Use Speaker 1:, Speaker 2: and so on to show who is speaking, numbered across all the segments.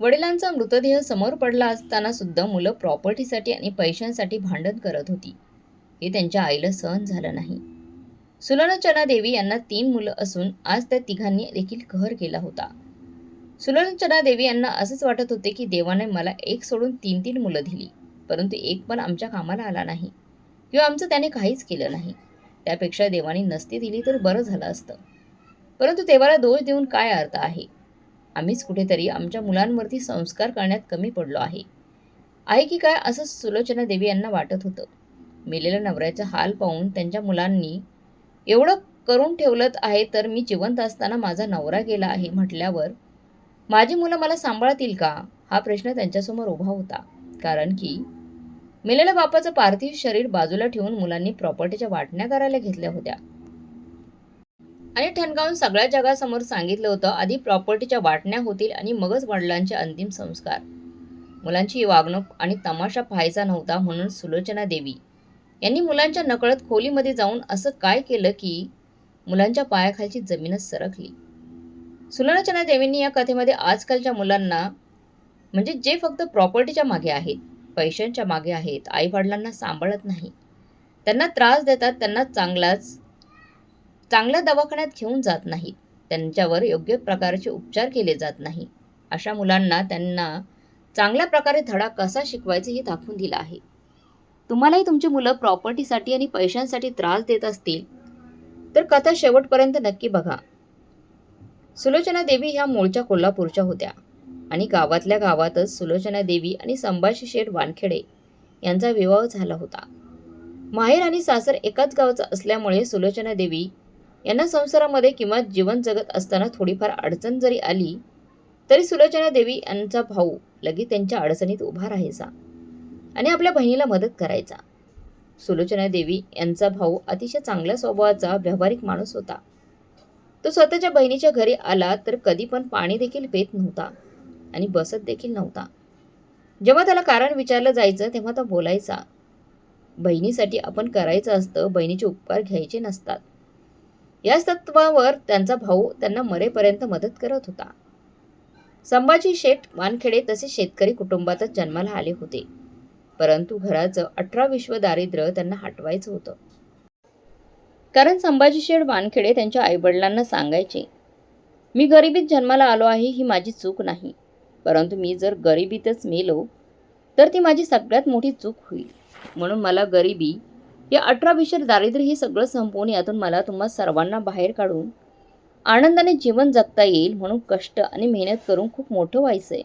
Speaker 1: वडिलांचा मृतदेह समोर पडला असताना सुद्धा मुलं प्रॉपर्टीसाठी आणि पैशांसाठी भांडण करत होती. हे त्यांच्या आईला सहन झालं नाही. सुलोचना देवी यांना तीन मुलं असून आज त्या तिघांनी देखील कहर केला होता. सुलोचना देवी यांना असंच वाटत होते की देवाने मला एक सोडून तीन तीन मुलं दिली परंतु एक पण आमच्या कामाला आला नाही किंवा आमचं त्याने काहीच केलं नाही. त्यापेक्षा देवाने नसती दिली तर बरं झालं असतं. परंतु देवाला दोष देऊन काय अर्थ आहे? आम्हीच कुठेतरी आमच्या मुलांवरती संस्कार करण्यात कमी पडलो आहे. आहे की काय असं सुलोचना देवी यांना वाटत होतं. मेलेल्या नवऱ्याचा हाल पाहून त्यांच्या मुलांनी एवढं करून ठेवलं आहे तर मी जिवंत असताना माझा नवरा गेला आहे म्हटल्यावर माझी मुलं मला सांभाळतील का? हा प्रश्न त्यांच्यासमोर उभा होता. कारण की मेलेल्या बापाचं पार्थिव शरीर बाजूला ठेवून मुलांनी प्रॉपर्टीच्या वाटण्या करायला घेतल्या होत्या. आणि ठणकावून सगळ्या जगासमोर सांगितलं होतं आधी प्रॉपर्टीच्या वाटण्या होतील आणि मगच वडिलांचे अंतिम संस्कार. मुलांची वागणूक आणि तमाशा पाहायचा नव्हता म्हणून सुलोचना देवी. यांनी मुलांच्या नकळत खोलीमध्ये जाऊन असं काय केलं की मुलांच्या पायाखालची जमीनच सरकली. सुलोचना देवींनी या कथेमध्ये आजकालच्या मुलांना म्हणजे जे फक्त प्रॉपर्टीच्या मागे आहेत पैशांच्या मागे आहेत आईवडिलांना सांभाळत नाही त्यांना त्रास देतात त्यांना चांगलाच चांगल्या दवाखान्यात घेऊन जात नाहीत त्यांच्यावर योग्य प्रकारचे उपचार केले जात नाही. अशा मुलांना त्यांना चांगल्या प्रकारे धडा कसा शिकवायचा हे दाखवून दिलं आहे. तुम्हालाही तुमची मुलं प्रॉपर्टीसाठी आणि पैशांसाठी त्रास देत असतील तर कथा शेवटपर्यंत नक्की बघा. सुलोचना देवी ह्या मूळच्या कोल्हापूरच्या होत्या आणि गावातल्या गावातच सुलोचना देवी आणि संभाजी शेठ वानखेडे यांचा विवाह झाला होता. माहेर आणि सासर एकाच गावचा असल्यामुळे सुलोचना देवी यांना संसारामध्ये किंवा जीवन जगत असताना थोडीफार अडचण जरी आली तरी सुलोचना देवी यांचा भाऊ लगेच त्यांच्या अडचणीत उभा राहायचा आणि आपल्या बहिणीला मदत करायचा. सुलोचना देवी यांचा भाऊ अतिशय चांगल्या स्वभावाचा व्यावहारिक माणूस होता. तो स्वतःच्या बहिणीच्या घरी आला तर कधी पण पाणी देखील पेत नव्हता आणि बसत देखील नव्हता. जेव्हा त्याला कारण विचारलं जायचं तेव्हा तो बोलायचा बहिणीसाठी आपण करायचं असतं बहिणीचे उपकार घ्यायचे नसतात. याच तत्वावर त्यांचा भाऊ त्यांना मरेपर्यंत मदत करत होता. संभाजी शेठ वानखेडे तसे शेतकरी कुटुंबातच जन्माला आले होते. परंतु घराचं अठरा विश्व दारिद्र्य त्यांना हटवायचं होतं. कारण संभाजी शेठ वानखेडे त्यांच्या आईवडिलांना सांगायचे मी गरिबीत जन्माला आलो आहे ही माझी चूक नाही. परंतु मी जर गरिबीतच मेलो तर ती माझी सगळ्यात मोठी चूक होईल. म्हणून मला गरिबी या अठरा विषय दारिद्र्य हे सगळं संपवून यातून मला तुम्हा सर्वांना बाहेर काढून आनंदाने जीवन जगता येईल म्हणून कष्ट आणि मेहनत करून खूप मोठं व्हायचं आहे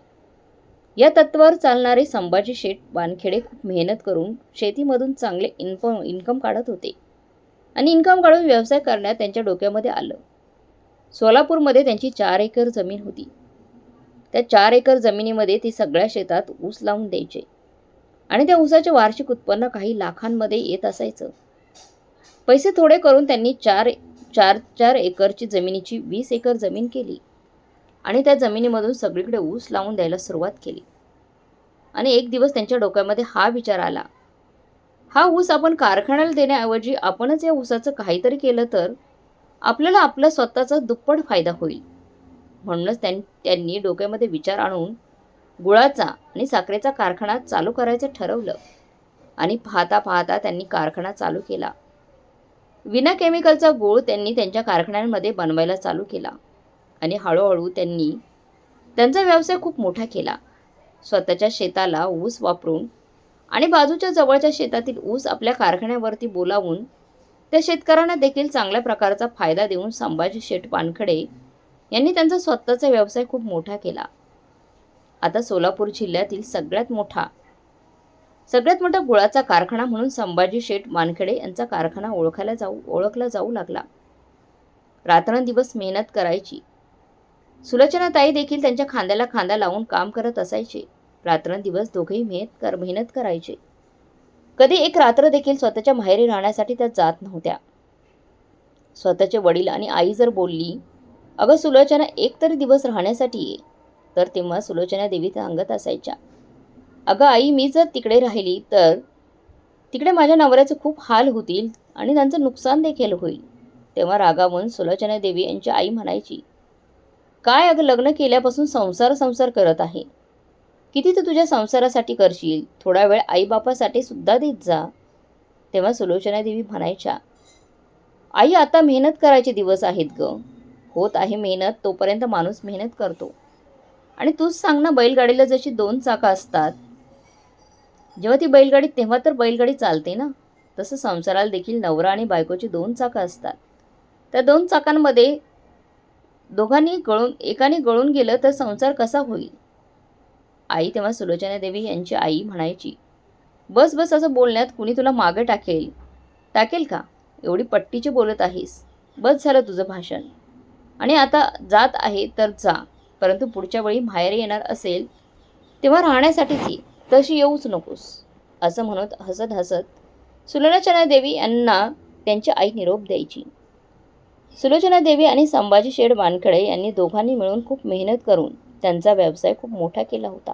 Speaker 1: या तत्वावर चालणारे संभाजी शेठ वानखेडे खूप मेहनत करून शेतीमधून चांगले इन्कम इन्कम काढत होते. आणि इन्कम काढून व्यवसाय करण्यात त्यांच्या डोक्यामध्ये आलं. सोलापूरमध्ये त्यांची चार एकर जमीन होती. त्या चार एकर जमिनीमध्ये ते सगळ्या शेतात ऊस लावून द्यायचे. आणि त्या ऊसाचे वार्षिक उत्पन्न काही लाखांमध्ये येत असायचं. पैसे थोडे करून त्यांनी चार चार चार एकरची जमिनीची वीस एकर जमीन केली. आणि त्या जमिनीमधून सगळीकडे ऊस लावून द्यायला सुरुवात केली. आणि एक दिवस त्यांच्या डोक्यामध्ये हा विचार आला. हा ऊस आपण कारखान्याला देण्याऐवजी आपणच या ऊसाचं काहीतरी केलं तर आपल्याला आपला स्वतःचा दुप्पट फायदा होईल. म्हणूनच त्यां त्यांनी डोक्यामध्ये विचार आणून गुळाचा आणि साखरेचा कारखाना चालू करायचं ठरवलं आणि पाहता पाहता त्यांनी कारखाना चालू केला. विना केमिकलचा गूळ त्यांनी त्यांच्या कारखान्यांमध्ये बनवायला चालू केला आणि हळूहळू त्यांनी त्यांचा व्यवसाय खूप मोठा केला. स्वतःच्या शेताला ऊस वापरून आणि बाजूच्या जवळच्या शेतातील ऊस आपल्या कारखान्यावरती बोलावून त्या शेतकऱ्यांना देखील चांगल्या प्रकारचा फायदा देऊन संभाजी शेठ पानखडे यांनी त्यांचा स्वतःचा व्यवसाय खूप मोठा केला. आता सोलापूर जिल्ह्यातील सगळ्यात मोठा सगळ्यात मोठा गुळाचा कारखाना म्हणून संभाजी शेठ मानखेडे यांचा कारखाना ओळखायला जाऊ ओळखला जाऊ लागला. रात्रंदिवस मेहनत करायची. सुलोचनाताई देखील त्यांच्या खांद्याला खांदा लावून काम करत असायचे. रात्रंदिवस दोघेही मेहनत कर मेहनत करायचे. कधी एक रात्र देखील स्वतःच्या माहेरी राहण्यासाठी त्या जात नव्हत्या. स्वतःचे वडील आणि आई जर बोलली अगं सुलोचना एक तरी दिवस राहण्यासाठी ये. तर तेव्हा सुलोचना देवी सांगत असायच्या. अगं आई मी जर तिकडे राहिली तर तिकडे माझ्या नवऱ्याचे खूप हाल होतील आणि त्यांचं नुकसान देखील होईल. तेव्हा रागावून सुलोचना देवी यांची आई म्हणायची काय अगं लग्न केल्यापासून संसार संसार करत आहे? किती तू तुझ्या संसारासाठी करशील? थोडा वेळ आईबापासाठी सुद्धा देत जा. तेव्हा सुलोचना देवी म्हणायच्या आई आता मेहनत करायचे दिवस आहेत ग. होत आहे मेहनत तोपर्यंत माणूस मेहनत करतो. आणि तूच सांग ना बैलगाडीला जशी दोन चाकं असतात जेव्हा ती बैलगाडी तेव्हा तर बैलगाडी चालते ना. तसं संसाराला देखील नवरा आणि बायकोची दोन चाकं असतात. त्या दोन चाकांमध्ये दोघांनी गळून एकाने गळून गेलं तर संसार कसा होईल? आई तेव्हा सुलोचना देवी यांची आई म्हणायची बस बस असं बोलण्यात कुणी तुला मागे टाकेल? टाकेल का? एवढी पट्टीची बोलत आहेस. बस झालं तुझं भाषण. आणि आता जात आहे तर जा. परंतु पुढच्या वेळी माहेर येणार असेल तेव्हा राहण्यासाठीच ये तशी येऊच नकोस असं म्हणत हसत हसत सुलोचना देवी यांना त्यांची आई निरोप द्यायची. सुलोचना देवी आणि संभाजी शेठ वानखडे यांनी दोघांनी मिळून खूप मेहनत करून त्यांचा व्यवसाय खूप मोठा केला होता.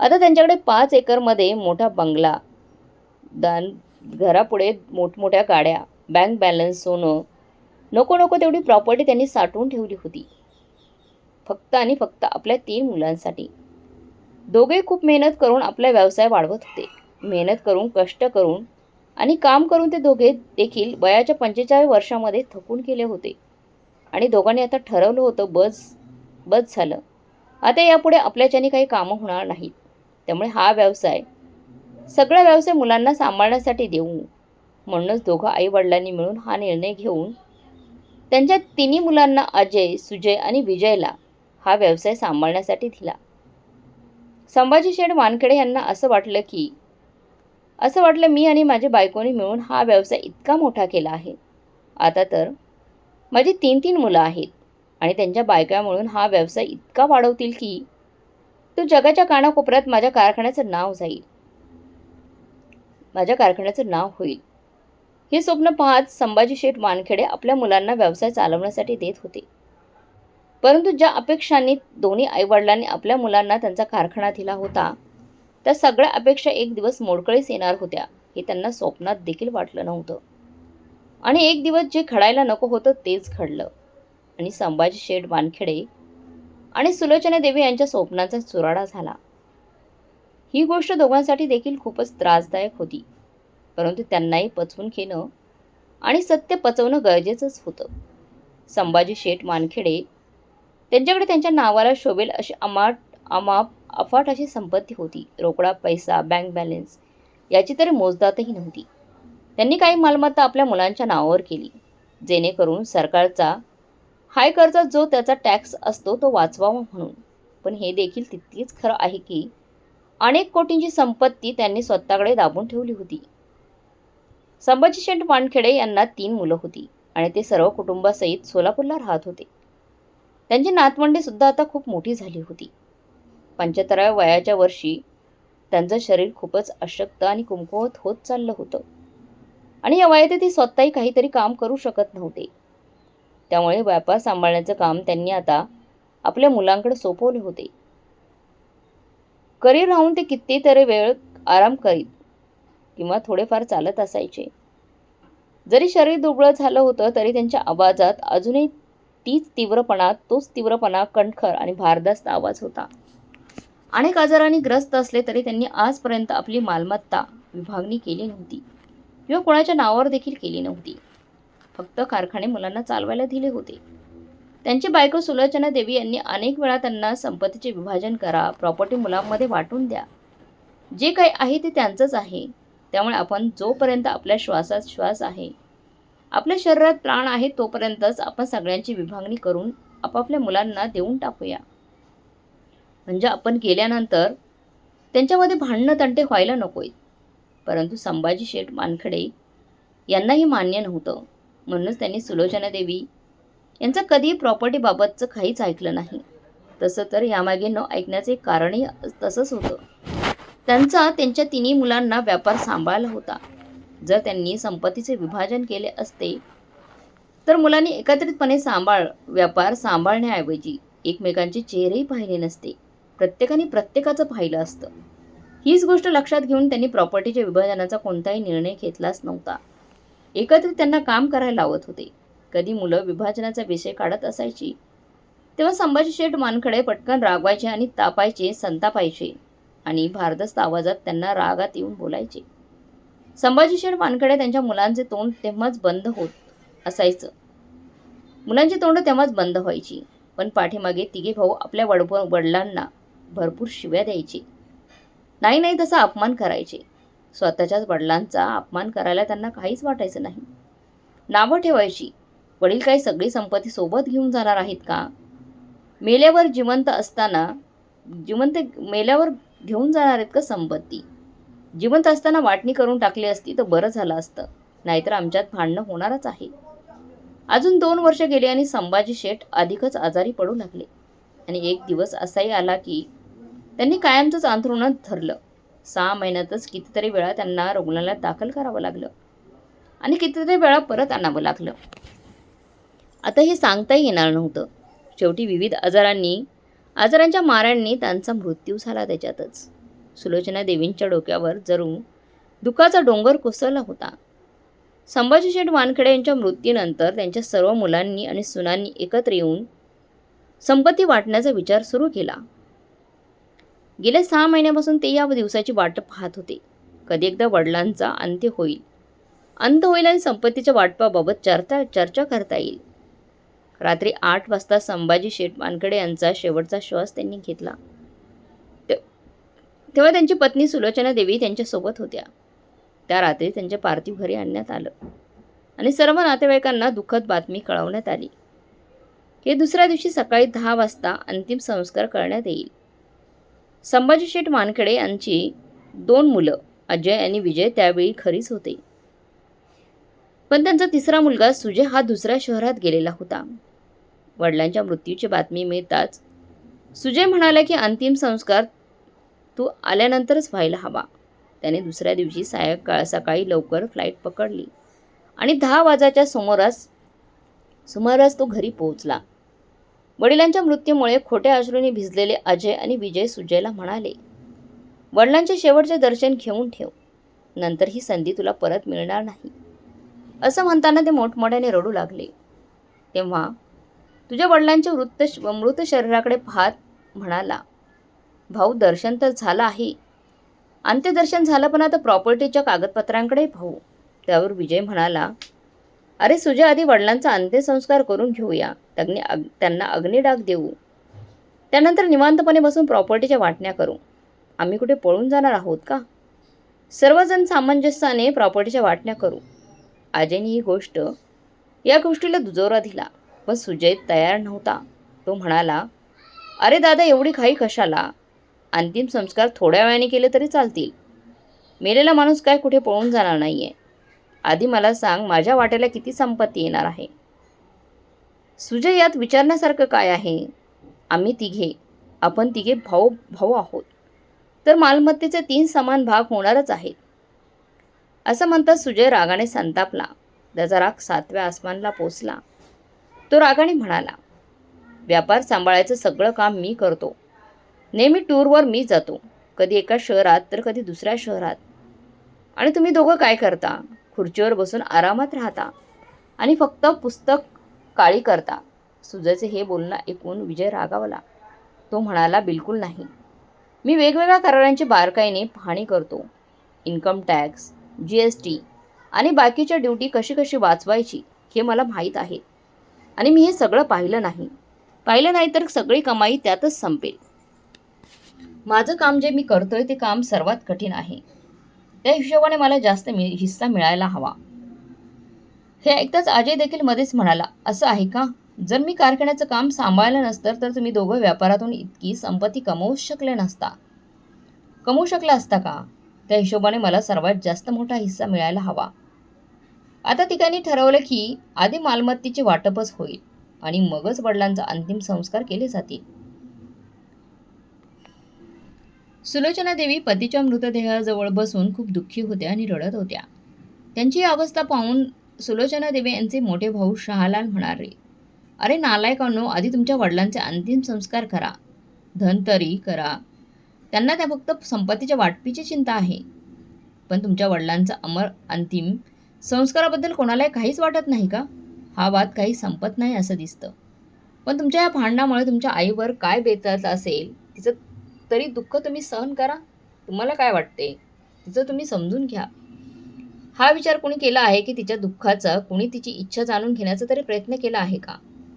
Speaker 1: आता त्यांच्याकडे पाच एकरमध्ये मोठा बंगला दान घरापुढे मोठमोठ्या गाड्या बँक बॅलन्स सोनं नको नको तेवढी प्रॉपर्टी त्यांनी साठवून ठेवली होती. फक्त आणि फक्त आपल्या तीन मुलांसाठी. दोघे खूप मेहनत करून आपला व्यवसाय वाढवत होते. मेहनत करून कष्ट करून आणि काम करून ते दोघे देखील वयाच्या पंचेचाळीस वर्षामध्ये थकून गेले होते. आणि दोघांनी आता ठरवलं होतं बस बस झालं. आता यापुढे आपल्याच्याने काही कामं होणार नाहीत. त्यामुळे हा व्यवसाय सगळा व्यवसाय मुलांना सांभाळण्यासाठी देऊ. म्हणूनच दोघं आईवडिलांनी मिळून हा निर्णय घेऊन त्यांच्या तिन्ही मुलांना अजय सुजय आणि विजयला हा व्यवसाय सांभाळण्यासाठी दिला. संभाजी शेठ वानखेडे यांना असं वाटलं की असं वाटलं मी आणि माझ्या बायकोनी मिळून हा व्यवसाय इतका मोठा केला आहे. आता तर माझी तीन तीन मुलं आहेत आणि त्यांच्या बायका मिळून हा व्यवसाय इतका वाढवतील की तो जगाच्या कानाकोपऱ्यात माझ्या कारखान्याचं नाव जाईल. माझ्या कारखान्याचं नाव होईल. हे स्वप्न पाहत संभाजी शेठ वानखेडे आपल्या मुलांना व्यवसाय चालवण्यासाठी देत होते. परंतु ज्या अपेक्षांनी दोन्ही आईवडिलांनी आपल्या मुलांना त्यांचा कारखाना दिला होता त्या सगळ्या अपेक्षा एक दिवस मोडकळीस येणार होत्या हे त्यांना स्वप्नात देखील वाटलं नव्हतं. आणि एक दिवस जे घडायला नको होतं तेच घडलं. आणि संभाजी शेठ वानखेडे आणि सुलोचना देवी यांच्या स्वप्नांचा चुराडा झाला. ही गोष्ट दोघांसाठी देखील खूपच त्रासदायक होती. परंतु त्यांनाही पचवून घेणं आणि सत्य पचवणं गरजेचंच होतं. संभाजी शेठ मानखेडे त्यांच्याकडे त्यांच्या नावाला शोभेल अशी अमाट अमाप अफाट अशी संपत्ती होती. रोकडा पैसा बँक बॅलन्स याची तरी मोजदातही नव्हती. त्यांनी काही मालमत्ता आपल्या मुलांच्या नावावर केली. जेणेकरून सरकारचा हाय कर्जा जो त्याचा टॅक्स असतो तो वाचवावा म्हणून. पण हे देखील तितकीच खरं आहे की अनेक कोटींची संपत्ती त्यांनी स्वतःकडे दाबून ठेवली होती. संभाजी शेठ वानखेडे यांना तीन मुलं होती आणि ते सर्व कुटुंबासहित सोलापूरला राहत होते. त्यांची नातवंडी सुद्धा आता खूप मोठी झाली होती. पंच्याहत्तराव्या वयाच्या वर्षी त्यांचं शरीर खूपच अशक्त आणि कुमकुवत होत चाललं होतं. आणि या वयात ती स्वतःही काहीतरी काम करू शकत नव्हते. त्यामुळे व्यापार सांभाळण्याचं काम त्यांनी आता आपल्या मुलांकडे सोपवले होते. करी राहून ते कितीतरी वेळ आराम करीत किंवा थोडेफार चालत असायचे. जरी शरीर दुबळं झालं होतं तरी त्यांच्या आवाजात अजूनही तीच तीव्रपणा तोच तीव्रपणा कणखर आणि भारदस्त आवाज होता. अनेक आजारांनी ग्रस्त असले तरी त्यांनी आजपर्यंत आपली मालमत्ता विभागणी केली नव्हती किंवा कोणाच्या नावावर देखील केली नव्हती. फक्त कारखाने मुलांना चालवायला दिले होते. त्यांची बायको सुलोचना देवी यांनी अनेक वेळा त्यांना संपत्तीचे विभाजन करा प्रॉपर्टी मुलांमध्ये वाटून द्या. जे काही आहे ते त्यांचंच आहे. त्यामुळे आपण जोपर्यंत आपल्या श्वासात श्वास आहे आपल्या शरीरात प्राण आहे तोपर्यंतच आपण सगळ्यांची विभागणी करून आपापल्या मुलांना देऊन टाकूया. म्हणजे आपण गेल्यानंतर त्यांच्यामध्ये भांडणं तंटे व्हायला नकोय परंतु संभाजी शेठ मानखडे यांनाही मान्य नव्हतं. म्हणूनच त्यांनी सुलोचना देवी यांचं कधीही प्रॉपर्टीबाबतचं काहीच ऐकलं नाही. तसं तर यामागे न ऐकण्याचे कारणही तसंच होतं. त्यांचा त्यांच्या तिन्ही मुलांना व्यापार सांभाळला होता. जर त्यांनी संपत्तीचे विभाजन केले असते तर मुलांनी एकत्रितपणे सांभाळ व्यापार सांभाळण्याऐवजी एकमेकांचे चेहरेही पाहिले नसते. प्रत्येकाने प्रत्येकाचं पाहिलं असतं. हीच गोष्ट लक्षात घेऊन त्यांनी प्रॉपर्टीच्या विभाजनाचा कोणताही निर्णय घेतलाच नव्हता. एकत्रित त्यांना काम करायला लावत होते. कधी मुलं विभाजनाचा विषय काढत असायची तेव्हा संभाजी शेठ मानखडे पटकन रागवायचे आणि तापायचे संतापायचे आणि भारदस्त आवाजात त्यांना रागात येऊन बोलायचे. संभाजी शेठ त्यांच्या मुलांचे तोंड तेव्हाच बंद होत असायचं. मुलांची तोंड तेव्हाच बंद व्हायची. पण पाठीमागे तिघे भाऊ आपल्या वडब वडिलांना भरपूर शिव्या द्यायचे. नाही नाही तसा अपमान करायचे. स्वतःच्याच वडिलांचा अपमान करायला त्यांना काहीच वाटायचं नाही. नावं ठेवायची. वडील काही सगळी संपत्ती सोबत घेऊन जाणार आहेत का? मेल्यावर जिवंत असताना जिवंत मेल्यावर घेऊन जाणार आहेत का संपत्ती? जिवंत असताना वाटणी करून टाकली असती तर बरं झालं असतं. नाहीतर आमच्यात भांडणं होणारच आहे. अजून दोन वर्ष गेले आणि संभाजी शेठ अधिकच आजारी पडू लागले. आणि एक दिवस असाही आला की त्यांनी कायमचंच अंथरुणात धरलं. सहा महिन्यातच कितीतरी वेळा त्यांना रुग्णालयात दाखल करावं लागलं. आणि कितीतरी वेळा परत आणावं लागलं. आता हे सांगताही येणार नव्हतं. शेवटी विविध आजारांनी आजारांच्या माऱ्यांनी त्यांचा मृत्यू झाला त्याच्यातच. सुलोचना देवींच्या डोक्यावर जरू दुःखाचा डोंगर कोसळला होता. संभाजी शेठ वानखेडे यांच्या मृत्यूनंतर त्यांच्या सर्व मुलांनी आणि सुनांनी एकत्र येऊन संपत्ती वाटण्याचा विचार सुरू केला. गेल्या सहा महिन्यापासून ते या दिवसाची वाट पाहत होते. कधी एकदा वडिलांचा अंत्य होईल. अंत होईल आणि संपत्तीच्या वाटपाबाबत चर्चा चर्चा करता येईल. रात्री आठ वाजता संभाजी शेठ वानखेडे यांचा शेवटचा श्वास त्यांनी घेतला. तेव्हा त्यांची पत्नी सुलोचना देवी त्यांच्यासोबत होत्या. त्या रात्री त्यांच्या पार्थिव घरी आणण्यात आलं. आणि सर्व नातेवाईकांना दुःखद बातमी कळवण्यात आली. हे दुसऱ्या दिवशी सकाळी दहा वाजता अंतिम संस्कार करण्यात येईल. संभाजी शेठ वानखेडे यांची दोन मुलं अजय आणि विजय त्यावेळी खरीच होते. पण त्यांचा तिसरा मुलगा सुजय हा दुसऱ्या शहरात गेलेला होता. वडिलांच्या मृत्यूची बातमी मिळताच सुजय म्हणाला की अंतिम संस्कार तू आल्यानंतरच व्हायला हवा. त्याने दुसऱ्या दिवशी सायंकाळ सकाळी लवकर फ्लाईट पकडली. आणि दहा वाजाच्या सुमारास सुमारास तो घरी पोहोचला. वडिलांच्या मृत्यूमुळे खोट्या अश्रूंनी भिजलेले अजय आणि विजय सुजयला म्हणाले वडिलांचे शेवटचे दर्शन घेऊन ठेव. नंतर ही संधी तुला परत मिळणार नाही. असं म्हणताना ते मोठमोठ्याने रडू लागले. तेव्हा तुझ्या वडिलांच्या वृत्त मृत शरीराकडे पाहत म्हणाला भाऊ दर्शन तर झालं आहे अंत्यदर्शन झालं पण आता प्रॉपर्टीच्या कागदपत्रांकडे पाहू त्यावर विजय म्हणाला अरे सुजय आधी वडिलांचा अंत्यसंस्कार करून घेऊया. त्यांनी अग त्यांना अग्निडाग देऊ. त्यानंतर निवांतपणे बसून प्रॉपर्टीच्या वाटण्या करू. आम्ही कुठे पळून जाणार आहोत का? सर्वजण सामंजस्याने प्रॉपर्टीच्या वाटण्या करू. अजयने ही गोष्ट या गोष्टीला दुजोरा दिला पण सुजय तयार नव्हता. तो म्हणाला अरे दादा एवढी घाई कशाला? अंतिम संस्कार थोड्या वेळाने केले तरी चालतील. मेलेला माणूस काय कुठे पळून जाणार नाही आहे आधी मला सांग माझ्या वाट्याला किती संपत्ती येणार आहे? सुजय यात विचारण्यासारखं काय आहे? आम्ही तिघे. आपण तिघे भाऊ भाऊ आहोत. तर मालमत्तेचे तीन समान भाग होणारच आहेत. असं म्हणता सुजय रागाने संतापला. त्याचा राग सातव्या आसमानला पोचला. तो रागाने म्हणाला व्यापार सांभाळायचं सगळं काम मी करतो. नेहमी टूरवर मी जातो. कधी एका शहरात तर कधी दुसऱ्या शहरात. आणि तुम्ही दोघं काय करता? खुर्चीवर बसून आरामात राहता. आणि फक्त पुस्तक काळी करता. सुजयचे हे बोलणं ऐकून विजय रागावला. तो म्हणाला बिलकुल नाही. मी वेगवेगळ्या करारांची बारकाईने पाहणी करतो. Income tax G S T आणि बाकीच्या ड्युटी कशी कशी वाचवायची हे मला माहीत आहे. आणि मी हे सगळं पाहिलं नाही. पाहिलं नाही तर सगळी कमाई त्यातच संपेल. माझं काम जे मी करतोय ते काम सर्वात कठीण आहे. त्या हिशोबाने मला जास्त मि हिस्सा मिळायला हवा. हे ऐकताच अजय देखील मध्येच म्हणाला असं आहे का? जर मी कारखान्याचं काम सांभाळलं नसतं तर तुम्ही दोघं व्यापारातून इतकी संपत्ती कमवू शकले नसता. कमवू शकला असता का? त्या हिशोबाने मला सर्वात जास्त मोठा हिस्सा मिळायला हवा. आता तिघांनी ठरवलं की आधी मालमत्तेचे वाटपच होईल आणि मगच वडिलांचा अंतिम संस्कार केले जातील. सुलोचना देवी पतीच्या मृतदेहाजवळ बसून खूप दुःखी होत्या आणि रडत होत्या. त्यांची अवस्था पाहून सुलोचना देवी यांचे मोठे भाऊ शहालाल म्हणाले अरे नालायकांनो आधी तुमच्या वडिलांचे अंतिम संस्कार करा. धनतरी करा. त्यांना त्या फक्त संपत्तीच्या वाटपीची चिंता आहे. पण तुमच्या वडिलांचा अमर अंतिम संस्काराबद्दल कोणालाही काहीच वाटत नाही का? हा वाद काही संपत नाही असं दिसतं. पण तुमच्या या भांडणामुळे तुमच्या आईवर काय बेतत असेल तिचं तरी दुःख तुम्ही सहन करा. तुम्हाला काय वाटते? तिचं तुम्ही समजून घ्या. हा विचार कोणी केला आहे की तिच्या दुःखाचा कोणी तिची इच्छा जाणून घेण्याचा तरी प्रयत्न केला आहे का?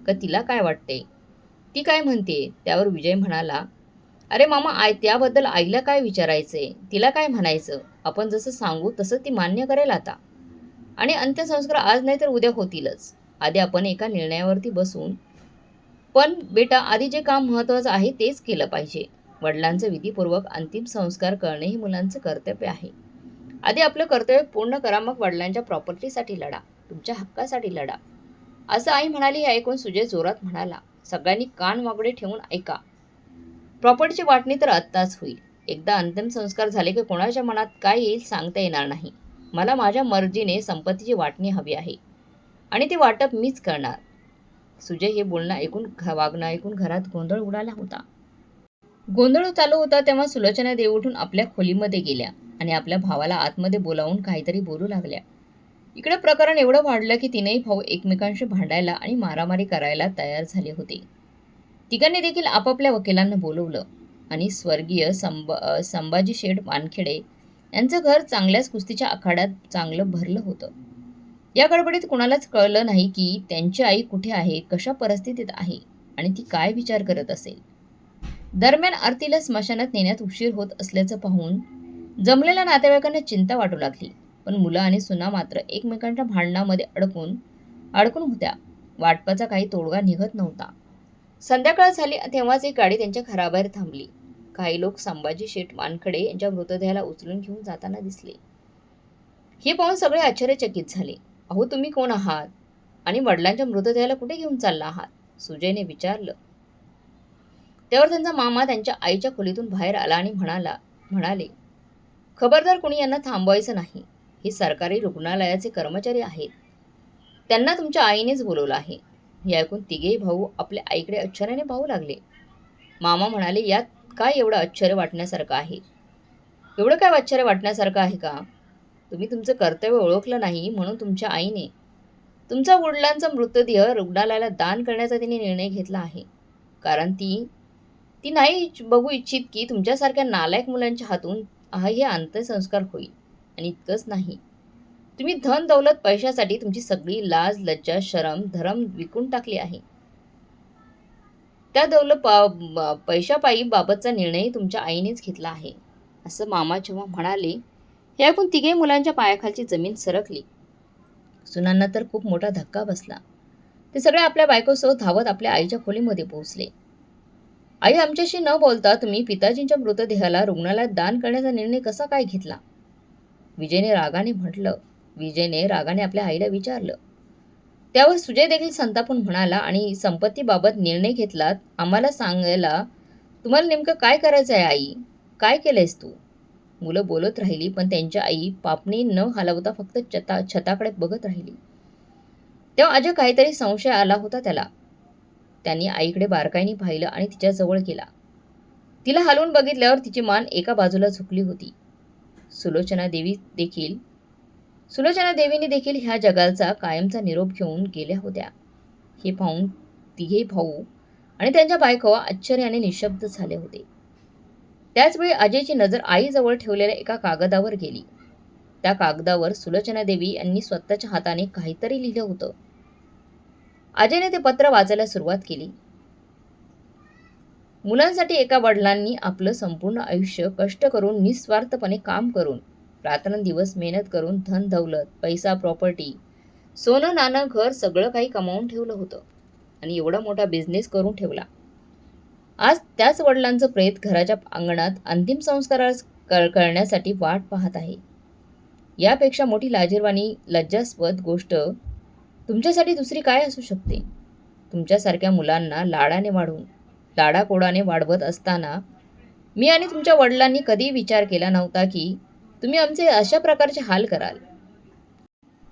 Speaker 1: का तिला काय वाटते? ती काय म्हणते? त्यावर विजय म्हणाला अरे मामा आय त्याबद्दल आईला काय विचारायचंय? तिला काय म्हणायचं? आपण जसं सांगू तसं ती मान्य करेल आता. आणि अंत्यसंस्कार आज नाही तर उद्या होतीलच. आधी आपण एका निर्णयावरती बसून. पण बेटा आधी जे काम महत्त्वाचं आहे तेच केलं पाहिजे. वडिलांचं विधीपूर्वक अंतिम संस्कार करणे हे मुलांचं कर्तव्य आहे. आधी आपलं कर्तव्य पूर्ण करा मग वडिलांच्या प्रॉपर्टीसाठी लढा तुमच्या हक्कासाठी लढा. असं आई म्हणाली हे ऐकून सुजय जोरात म्हणाला सगळ्यांनी कान वागडे ठेवून ऐका. प्रॉपर्टीची वाटणी तर आत्ताच होईल. एकदा अंतिम संस्कार झाले की कोणाच्या मनात काय येईल सांगता येणार नाही. मला माझ्या मर्जीने संपत्तीची वाटणी हवी आहे. आणि ते वाटप मीच करणार. सुजय हे बोलणं ऐकून घ- वागणं ऐकून घरात गोंधळ उडाला होता. गोंधळ चालू होता तेव्हा सुलोचना देव उठून आपल्या खोलीमध्ये गेल्या आणि आपल्या भावाला आतमध्ये बोलावून काहीतरी बोलू लागल्या. इकडे प्रकरण एवढं वाढलं की तिनेही भाऊ एकमेकांशी भांडायला आणि मारामारी करायला तयार झाले होते. तिघांनी देखील आपापल्या वकिलांना बोलवलं आणि स्वर्गीय संब संभाजी शेठ वानखेडे यांचं घर चांगल्याच कुस्तीच्या आखाड्यात चांगलं भरलं होतं. या गडबडीत कुणालाच कळलं नाही की त्यांची आई कुठे आहे कशा परिस्थितीत आहे आणि ती काय विचार करत असेल. दरम्यान आरतीला स्मशानात नेण्यात उशीर होत असल्याचं पाहून जमलेल्या नातेवाईकांना चिंता वाटू लागली. पण मुलं आणि सुना मात्र एकमेकांच्या भांडणामध्ये अडकून अडकून होत्या. वाटपाचा काही तोडगा निघत नव्हता. संध्याकाळ झाली तेव्हाच एक गाडी त्यांच्या घराबाहेर थांबली. काही लोक संभाजी शेठ वानखडे यांच्या मृतदेहाला उचलून घेऊन जाताना दिसले. हे पाहून सगळे आश्चर्यचकित झाले. अहो तुम्ही कोण आहात? आणि वडिलांच्या मृतदेहाला कुठे घेऊन चालला आहात? सुजयने विचारलं. त्यावर त्यांचा मामा त्यांच्या आईच्या खोलीतून बाहेर आला आणि म्हणाला म्हणाले खबरदार कोणी यांना थांबवायचं नाही. हे सरकारी रुग्णालयाचे कर्मचारी आहेत. त्यांना तुमच्या आईनेच बोलवलं आहे. हे ऐकून तिघेही भाऊ आपल्या आईकडे आश्चर्याने पाहू लागले. मामा म्हणाले यात काय एवढं आश्चर्य वाटण्यासारखं आहे? एवढं काय आश्चर्य वाटण्यासारखं आहे का? तुम्ही तुमचं कर्तव्य ओळखलं नाही म्हणून तुमच्या आईने तुमचा वडिलांचा मृतदेह रुग्णालयाला दान करण्याचा तिने निर्णय घेतला आहे. कारण ती ती नाही बघू इच्छित की तुमच्यासारख्या नालायक मुलांच्या हातून हा हे अंत्यसंस्कार होईल. आणि इतकंच नाही. तुम्ही धन दौलत पैशासाठी तुमची सगळी लाज लज्जा शरम धरम विकून टाकली आहे. त्या दौलत पैशापायी बाबतचा निर्णय तुमच्या आईनेच घेतला आहे असं मामा जेव्हा म्हणाले हे ऐकून तिघे मुलांच्या पायाखालची जमीन सरकली. सुनांना तर खूप मोठा धक्का बसला. ते सगळे आपल्या बायकोसह धावत आपल्या आईच्या खोलीमध्ये पोहोचले. आई आमच्याशी न बोलता तुम्ही पिताजींच्या मृतदेहाला रुग्णालयात दान करण्याचा निर्णय कसा काय घेतला? विजयने रागाने म्हटलं विजयने रागाने आपल्या आईला विचारलं. त्यावर सुजय देखील संतापून म्हणाला आणि संपत्तीबाबत निर्णय घेतलात आम्हाला सांगायला तुम्हाला नेमकं काय करायचं आहे आई? काय केलंयस तू? मुलं बोलत राहिली पण त्यांच्या आई पापणी न हलवता फक्त छता छताकडे बघत राहिली. तेव्हा अजय काहीतरी संशय आला होता त्याला. त्यांनी आईकडे बारकाईने पाहिलं आणि तिच्याजवळ गेला. तिला हलवून बघितल्यावर तिची मान एका बाजूला झुकली होती. सुलोचना देवी देखील सुलोचना देवीने देखील ह्या जगाचा कायमचा निरोप घेऊन गेल्या होत्या. हे पाहून तिघे भाऊ आणि त्यांच्या बायको आश्चर्याने निशब्द झाले होते. त्याचवेळी अजयची नजर आईजवळ ठेवलेल्या एका कागदावर गेली. त्या कागदावर सुलोचना देवी यांनी स्वतःच्या हाताने काहीतरी लिहिलं होतं. अजयने ते पत्र वाचायला सुरुवात केली. मुलांसाठी एका वडिलांनी आपलं संपूर्ण आयुष्य कष्ट करून निस्वार्थपणे काम करून रात्रंदिवस मेहनत करून धन दौलत पैसा प्रॉपर्टी सोनं नाणं घर सगळं काही कमावून ठेवलं होतं आणि एवढा मोठा बिझनेस करून ठेवला. आज त्याच वडिलांचं प्रेत घराच्या अंगणात अंतिम संस्कार कर- करण्यासाठी वाट पाहत आहे. यापेक्षा मोठी लाजीरवाणी लज्जास्पद गोष्ट तुमच्यासाठी दुसरी काय असू शकते? तुमच्यासारख्या मुलांना लाडाने वाढवून लाडाकोडाने वाढवत असताना मी आणि तुमच्या वडिलांनी कधी विचार केला नव्हता की तुम्ही आमचे अशा प्रकारचे हाल कराल.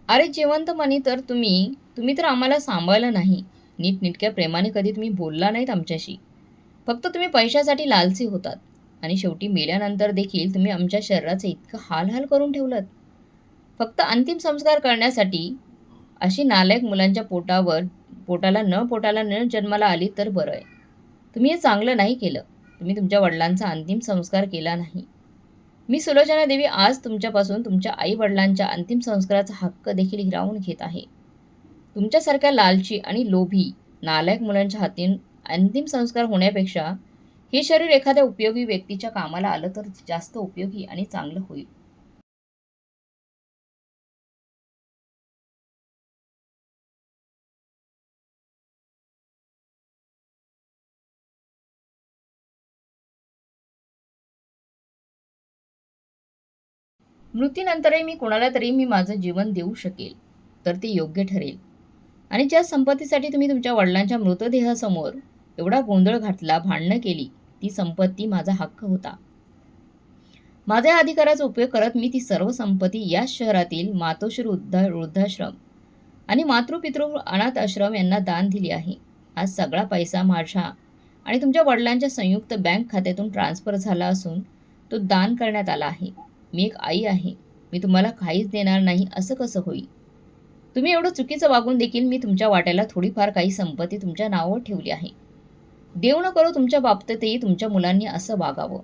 Speaker 1: अरे जिवंत मनी तर तुम्ही तुम्ही तर आम्हाला सांभाळलं नाही. नीटनिटक्या प्रेमाने कधी तुम्ही बोलला नाहीत आमच्याशी. फक्त तुम्ही पैशासाठी लालसी होतात आणि शेवटी मेल्यानंतर देखील तुम्ही आमच्या शरीराचे इतकं हालहाल करून ठेवलं फक्त अंतिम संस्कार करण्यासाठी अशी नालायक मुलांच्या पोटावर पोटाला न पोटाला न जन्माला आली तर बरं आहे. तुम्ही हे चांगलं नाही केलं. तुम्ही तुमच्या वडिलांचा अंतिम संस्कार केला नाही. मी सुलोचना देवी आज तुमच्यापासून तुमच्या आई वडिलांच्या अंतिम संस्काराचा हक्क देखील हिरावून घेत आहे. तुमच्यासारख्या लालची आणि लोभी नालायक मुलांच्या हातीन अंतिम संस्कार होण्यापेक्षा हे शरीर एखाद्या उपयोगी व्यक्तीच्या कामाला आलं तर जास्त उपयोगी आणि चांगलं होईल. मृत्यूनंतरही मी कोणाला तरी मी माझं जीवन देऊ शकेल तर ते योग्य ठरेल. आणि ज्या संपत्तीसाठी तुम्ही तुमच्या वडिलांच्या मृतदेहासमोर एवढा गोंधळ घातला भांडणं केली ती संपत्ती माझा हक्क होता. माझ्या अधिकाराचा उपयोग करत मी ती सर्व संपत्ती या शहरातील मातोश्री वृद्धा वृद्धाश्रम आणि मातृपितृ अनाथ आश्रम यांना दान दिली आहे. आज सगळा पैसा माझ्या आणि तुमच्या वडिलांच्या संयुक्त बँक खात्यातून ट्रान्स्फर झाला असून तो दान करण्यात आला आहे. मी एक आई आहे. मी तुम्हाला काहीच देणार नाही असं कसं होईल? तुम्ही एवढं चुकीचं वागून देखील मी तुमच्या वाट्याला थोडीफार काही संपत्ती तुमच्या नावावर ठेवली आहे. देव न करो तुमच्या बाबतीतही तुमच्या मुलांनी असं वागावं.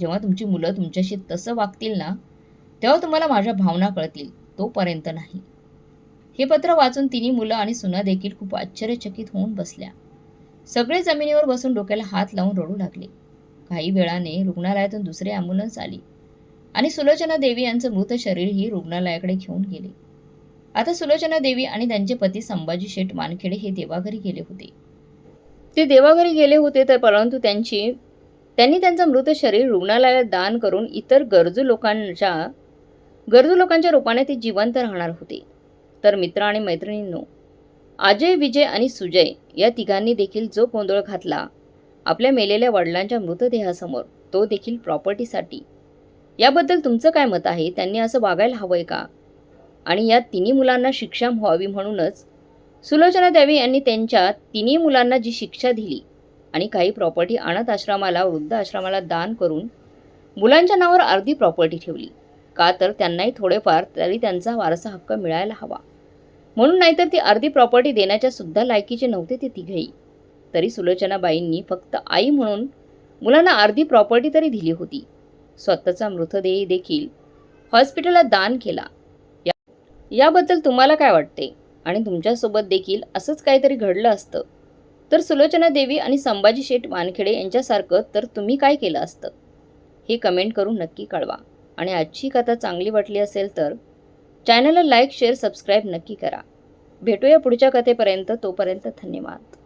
Speaker 1: जेव्हा तुमची मुलं तुमच्याशी तसं वागतील ना तेव्हा तुम्हाला माझ्या भावना कळतील तोपर्यंत नाही. हे पत्र वाचून तिन्ही मुलं आणि सुना देखील खूप आश्चर्यचकित होऊन बसल्या. सगळे जमिनीवर बसून डोक्याला हात लावून रडू लागले. काही वेळाने रुग्णालयातून दुसरी ॲम्ब्युलन्स आली. आणि सुलोचना देवी यांचं मृत शरीरही रुग्णालयाकडे घेऊन गेले. आता सुलोचना देवी आणि त्यांचे पती संभाजी शेठ मानखेडे हे देवाघरी गेले होते. ते देवाघरी गेले होते तर परंतु त्यांची त्यांनी त्यांचं मृत शरीर रुग्णालयात दान करून इतर गरजू लोकांच्या गरजू लोकांच्या रूपाने ते जिवंत राहणार होते. तर मित्र आणि मैत्रिणींनो अजय विजय आणि सुजय या तिघांनी देखील जो गोंधळ घातला आपल्या मेलेल्या वडिलांच्या मृतदेहासमोर तो देखील प्रॉपर्टीसाठी याबद्दल तुमचं काय मत आहे? त्यांनी असं वागायला हवं आहे का? आणि या तिन्ही मुलांना शिक्षा व्हावी म्हणूनच सुलोचना देवी यांनी त्यांच्या तिन्ही मुलांना जी शिक्षा दिली आणि काही प्रॉपर्टी अनाथ आश्रमाला वृद्ध आश्रमाला दान करून मुलांच्या नावावर अर्धी प्रॉपर्टी ठेवली. का तर त्यांनाही थोडेफार तरी त्यांचा वारसा हक्क मिळायला हवा. म्हणून नाहीतर ती अर्धी प्रॉपर्टी देण्याच्या सुद्धा लायकीचे नव्हते ते तिघेही. तरी सुलोचनाबाईंनी फक्त आई म्हणून मुलांना अर्धी प्रॉपर्टी तरी दिली होती. स्वतःचा मृतदेह देखील हॉस्पिटलला दान केला. या याबद्दल तुम्हाला काय वाटते? आणि तुमच्यासोबत देखील असंच काहीतरी घडलं असतं? तर सुलोचना देवी आणि संभाजी शेठ वानखेडे यांच्यासारखं तर तुम्ही काय केलं असतं? हे कमेंट करून नक्की कळवा. आणि आजची कथा चांगली वाटली असेल तर चॅनलला लाईक शेअर सबस्क्राईब नक्की करा. भेटूया पुढच्या कथेपर्यंत. तोपर्यंत धन्यवाद.